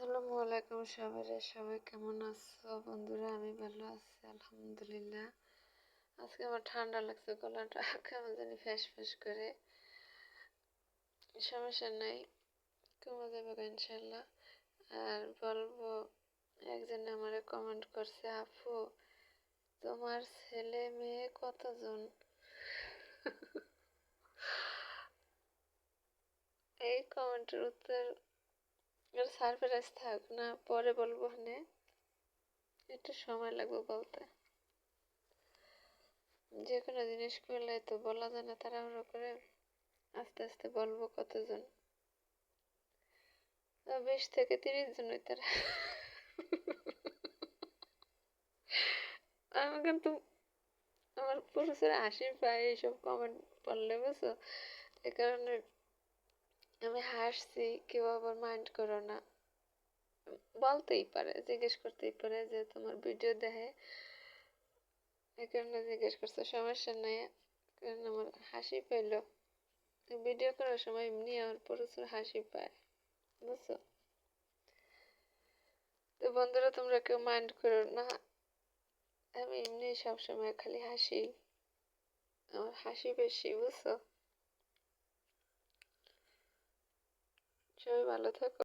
আসসালামু আলাইকুম সবাই সবাই কেমন আছো? বন্ধুরা, আমি ভালো আছি, আলহামদুলিল্লাহ। আজকে আমার ঠান্ডা লাগছে, গলাটা কেমন জানি ফ্যাস ফ্যাস করে। সমস্যা নাই কমে যাবে ইনশাল্লাহ। আর বলব, একজন আমার কমেন্ট করছে, আপু, তোমার ছেলে মেয়ে কতজন? এই কমেন্টের উত্তর এর সারপ্রাইজ থাক, না পরে বলব হনে একটু সময় লাগবে বলতে। যে কোনো জিনিস করলে তো বলা যায় না তাড়াহুড়ো করে আস্তে আস্তে বলব কতজন। বিশ থেকে তিরিশ জন তারা আমি কিন্তু আমার পুরুষের হাসি পায় এইসব কমেন্ট পড়লে, বুঝছ? এ কারণে আমি হাসছি, কেউ আবার মাইন্ড করো না। বলতেই পারে, জিজ্ঞেস করতেই পারে যে তোমার ভিডিও দেখে। এই জিজ্ঞেস করছে, সমস্যা নেই। কারণ আমার হাসি পাইল। ভিডিও করার সময় এমনি আমার প্রচুর হাসি পায়, বুঝছ? তো বন্ধুরা, তোমরা কেউ মাইন্ড করো না। আমি এমনি সবসময় খালি হাসি, আমার হাসি বেশি, বুঝছ? সবাই ভালো থাকো